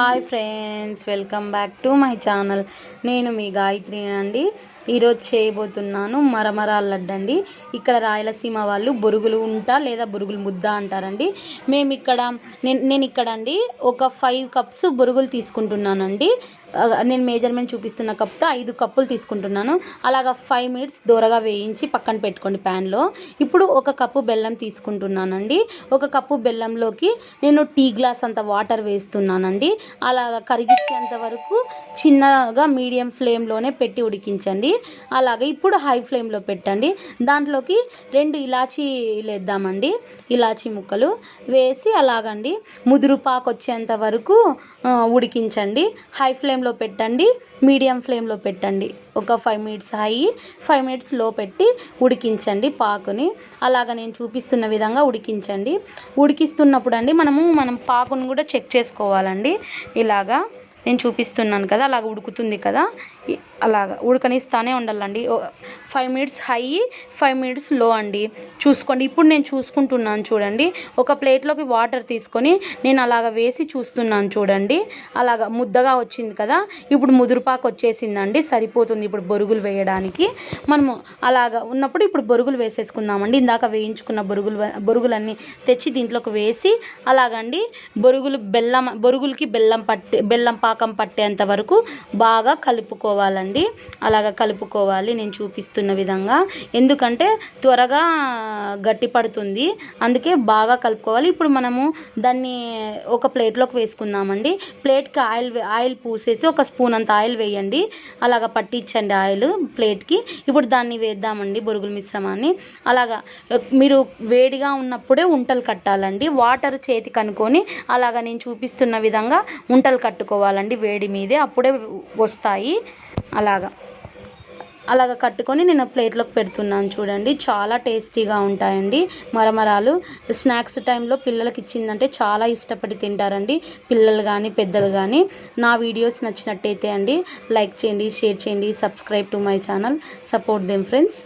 Hi friends welcome back to my channel. నేను మీ గాయత్రి అండి. ఈరోజు చేయబోతున్నాను మరమరాల లడ్డు అండి. ఇక్కడ రాయలసీమ వాళ్ళు బొరుగులు ఉంటా లేదా బొరుగులు ముద్ద అంటారండి. మేము ఇక్కడ నేను నేను ఇక్కడ అండి ఒక ఫైవ్ కప్స్ బొరుగులు తీసుకుంటున్నానండి. నేను మేజర్మెంట్ చూపిస్తున్న కప్తో ఐదు కప్పులు తీసుకుంటున్నాను. అలాగా ఫైవ్ మినిట్స్ దూరగా వేయించి పక్కన పెట్టుకోండి ప్యాన్లో. ఇప్పుడు ఒక కప్పు బెల్లం తీసుకుంటున్నానండి. ఒక కప్పు బెల్లంలోకి నేను టీ గ్లాస్ అంత వాటర్ వేస్తున్నానండి. అలాగ కరిగించేంత వరకు చిన్నగా మీడియం ఫ్లేమ్లోనే పెట్టి ఉడికించండి. అలాగే ఇప్పుడు హై ఫ్లేమ్లో పెట్టండి. దాంట్లోకి రెండు ఇలాచీలు వేద్దామండి ఇలాచీ ముక్కలు వేసి అలాగండి. ముదురు పాకు వచ్చేంత వరకు ఉడికించండి. హై ఫ్లేమ్లో పెట్టండి. మీడియం ఫ్లేమ్లో పెట్టండి. ఒక ఫైవ్ మినిట్స్ హై ఫైవ్ మినిట్స్లో పెట్టి ఉడికించండి పాకుని. అలాగ నేను చూపిస్తున్న విధంగా ఉడికించండి. ఉడికిస్తున్నప్పుడు అండి మనము మనం పాకును కూడా చెక్ చేసుకోవాలండి. ఇలాగా. నేను చూపిస్తున్నాను కదా అలాగ ఉడుకుతుంది కదా. అలాగ ఉడకనిస్తానే ఉండాలండి. ఫైవ్ మినిట్స్ హై ఫైవ్ మినిట్స్లో అండి. చూసుకోండి. ఇప్పుడు నేను చూసుకుంటున్నాను చూడండి. ఒక ప్లేట్లోకి వాటర్ తీసుకొని నేను అలాగ వేసి చూస్తున్నాను చూడండి. అలాగ ముద్దగా వచ్చింది కదా. ఇప్పుడు ముదురుపాకు వచ్చేసిందండి. సరిపోతుంది ఇప్పుడు బొరుగులు వేయడానికి. మనము అలాగ ఉన్నప్పుడు ఇప్పుడు బొరుగులు వేసేసుకుందామండి. ఇందాక వేయించుకున్న బొరుగులు బొరుగులన్నీ తెచ్చి దీంట్లోకి వేసి అలాగండి. బొరుగులు బెల్లం బొరుగులకి బెల్లం పట్టే బెల్లం పాకం పట్టేంత వరకు బాగా కలుపుకోవాలండి. అలాగ కలుపుకోవాలి నేను చూపిస్తున్న విధంగా. ఎందుకంటే త్వరగా గట్టి పడుతుంది. అందుకే బాగా కలుపుకోవాలి. ఇప్పుడు మనము దాన్ని ఒక ప్లేట్లోకి వేసుకుందామండి. ప్లేట్కి ఆయిల్ వే- ఆయిల్ పూసేసి ఒక స్పూన్ అంత ఆయిల్ వేయండి. అలాగ పట్టించండి ఆయిల్ ప్లేట్కి. ఇప్పుడు దాన్ని వేద్దామండి బొరుగుల మిశ్రమాన్ని. అలాగా మీరు వేడిగా ఉన్నప్పుడే ఉంటలు కట్టాలండి. వాటర్ చేతి కనుకొని అలాగ నేను చూపిస్తున్న విధంగా ఉంటలు కట్టుకోవాలండి వేడి మీదే అప్పుడే వస్తాయి. అలాగా. అలాగ కట్టుకొని నేను ప్లేట్లోకి పెడుతున్నాను చూడండి. చాలా టేస్టీగా ఉంటాయండి. మరమరాలు స్నాక్స్ టైంలో పిల్లలకి ఇచ్చిందంటే చాలా ఇష్టపడి తింటారండి. పిల్లలు కానీ పెద్దలు కానీ నా వీడియోస్ నచ్చినట్టయితే అండి లైక్ చేయండి షేర్ చేయండి subscribe to my channel. Support them friends.